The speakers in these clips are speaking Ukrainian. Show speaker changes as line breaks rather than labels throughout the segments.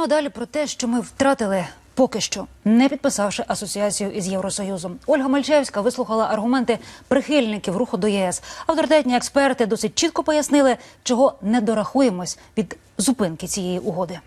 Ну а далі про те, що ми втратили поки що, не підписавши асоціацію із Євросоюзом. Ольга Мальчевська вислухала аргументи прихильників руху до єС. Авторитетні експерти досить чітко пояснили, чого не дорахуємось від зупинки цієї угоди.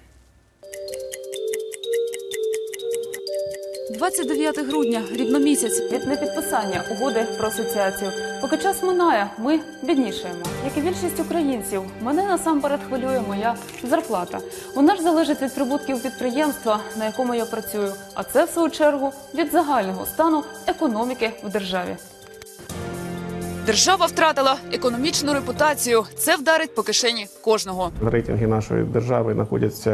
29 грудня, рівномісяць від непідписання угоди про асоціацію. Поки час минає, ми біднішаємо. Як і більшість українців, мене насамперед хвилює моя зарплата. Вона ж залежить від прибутків підприємства, на якому я працюю. А це, в свою чергу, від загального стану економіки в державі. Держава втратила економічну репутацію. Це вдарить по кишені кожного.
Рейтинги нашої держави знаходяться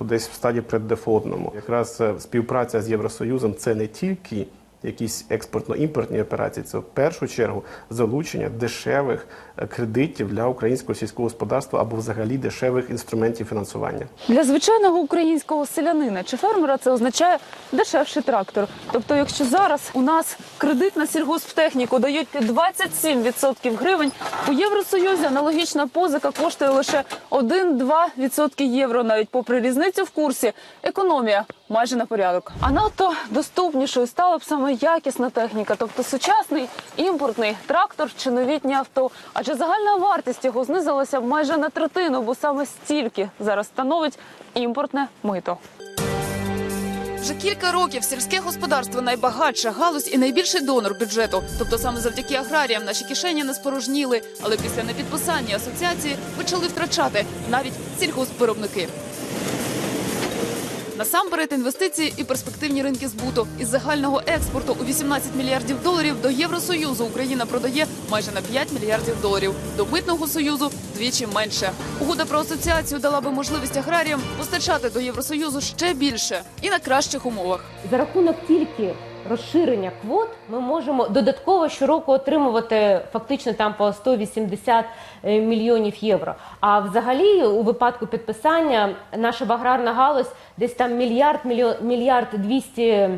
е, десь в стадії преддефолтному. Якраз е, співпраця з Євросоюзом це не тільки якісь експортно-імпортні операції, це в першу чергу залучення дешевих е, кредитів для українського сільського господарства або взагалі дешевих інструментів фінансування.
Для звичайного українського селянина чи фермера це означає дешевший трактор. Тобто, якщо зараз у нас кредит на сільгосптехніку дають під 27% гривень, у Євросоюзі аналогічна позика коштує лише 1-2% євро, навіть попри різницю в курсі. Економія майже на порядок. А надто доступнішою стала б саме якісна техніка, тобто сучасний імпортний трактор чи новітнє авто. Адже загальна вартість його знизилася майже на третину, бо саме стільки зараз становить імпортне мито. Вже кілька років сільське господарство найбагатша галузь і найбільший донор бюджету. Тобто саме завдяки аграріям наші кишені не спорожніли. Але після непідписання асоціації почали втрачати навіть сільгоспвиробники. Насамперед інвестиції і перспективні ринки збуту із загального експорту у 18 мільярдів доларів до Євросоюзу Україна продає майже на 5 мільярдів доларів. До митного союзу вдвічі менше. Угода про асоціацію дала би можливість аграріям постачати до Євросоюзу ще більше і на кращих умовах.
За рахунок тільки розширення квот ми можемо додатково щороку отримувати фактично там по 180 е, мільйонів євро. А взагалі, у випадку підписання наша аграрна галузь десь там мільярд мільярд двісті.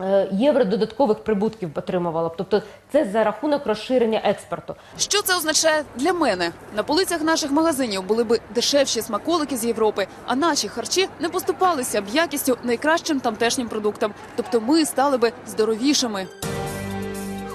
Е, Євро додаткових прибутків отримувала. Тобто це за рахунок розширення експорту.
Що це означає для мене? На полицях наших магазинів були би дешевші смаколики з Європи, а наші харчі не поступалися б якістю найкращим тамтешнім продуктам. Тобто ми стали би здоровішими.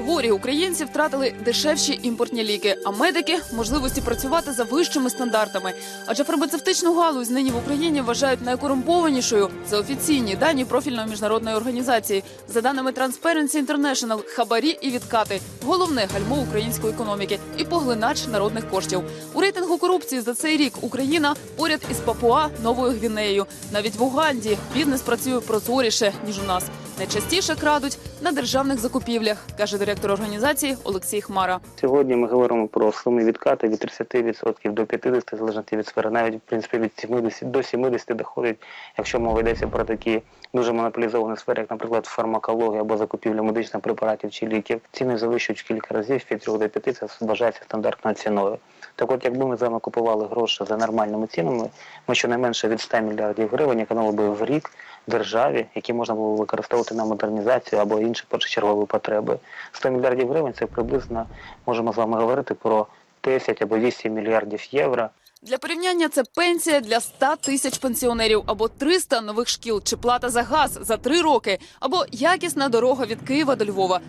Хворі українці втратили дешевші імпортні ліки, а медики можливості працювати за вищими стандартами. Адже фармацевтичну галузь нині в Україні вважають найкорумпованішою. Це офіційні дані профільної міжнародної організації. За даними Transparency International, хабарі і відкати головне гальмо української економіки і поглинач народних коштів. У рейтингу корупції за цей рік Україна поряд із Папуа Новою Гвінеєю. Навіть в Уганді бізнес працює прозоріше ніж у нас. Найчастіше крадуть на державних закупівлях, каже директор організації Олексій Хмара.
Сьогодні ми говоримо про суми відкати від 30% до 50% залежно від сфери, навіть в принципі від 70 до 70 доходить, якщо мова йдеться про такі дуже монополізовані сфери, як, наприклад, фармакологія або закупівля медичних препаратів чи ліків. Ціни завищують кілька разів від 3 до 5, це вважається стандартною ціною. Так от, якби ми з вами купували гроші за нормальними цінами, ми щонайменше від 100 мільярдів гривень економили би в рік державі, які можна було використовувати на модернізацію або інші першочергові потреби. 100 мільярдів гривень це приблизно можемо з вами говорити про 10 або 8 мільярдів євро.
Для порівняння це пенсія для 100 тисяч пенсіонерів, або 300 нових шкіл, чи плата за газ за три роки, або якісна дорога від Києва до Львова.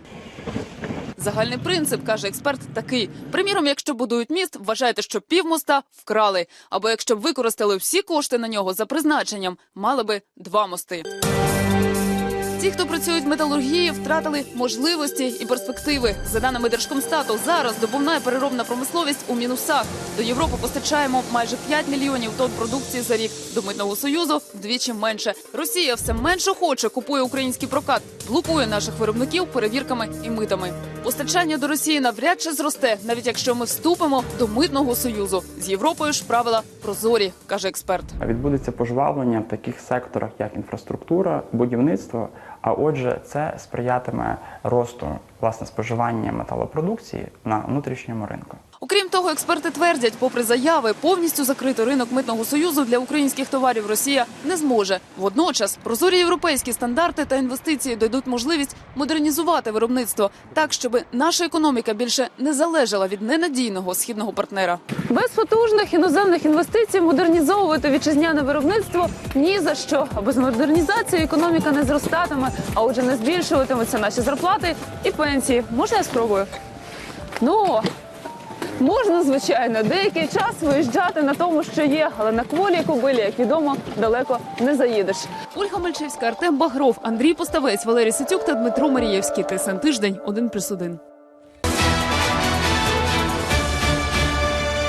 Загальний принцип, каже експерт, такий. Приміром, якщо будують міст, вважайте, що півмоста вкрали. Або якщо б використали всі кошти на нього за призначенням, мали би два мости. Ті, хто працюють в металургії, втратили можливості і перспективи. За даними Держкомстату, зараз добувна і переробна промисловість у мінусах. До Європи постачаємо майже 5 мільйонів тонн продукції за рік. До митного союзу вдвічі менше. Росія все менше хоче, купує український прокат, блокує наших виробників перевірками і митами. Постачання до Росії навряд чи зросте, навіть якщо ми вступимо до митного союзу. З Європою ж правила прозорі, каже експерт.
Відбудеться пожвавлення в таких секторах, як інфраструктура, будівництво. А отже, це сприятиме росту власне споживання металопродукції на внутрішньому ринку.
Окрім того, експерти твердять, попри заяви, повністю закрити ринок митного союзу для українських товарів Росія не зможе. Водночас прозорі європейські стандарти та інвестиції дадуть можливість модернізувати виробництво так, щоб наша економіка більше не залежала від ненадійного східного партнера. Без потужних іноземних інвестицій модернізовувати вітчизняне виробництво ні за що. А без модернізації економіка не зростатиме, а отже, не збільшуватимуться наші зарплати і пенсії. Можна я спробую? Ну. Можна, звичайно, деякий час виїжджати на тому, що є, але на кволій кобилі, як відомо, далеко не заїдеш. Ольга Мальчевська, Артем Багров, Андрій Поставець, Валерій Ситюк та Дмитро Марієвський. ТСН тиждень 1+,1.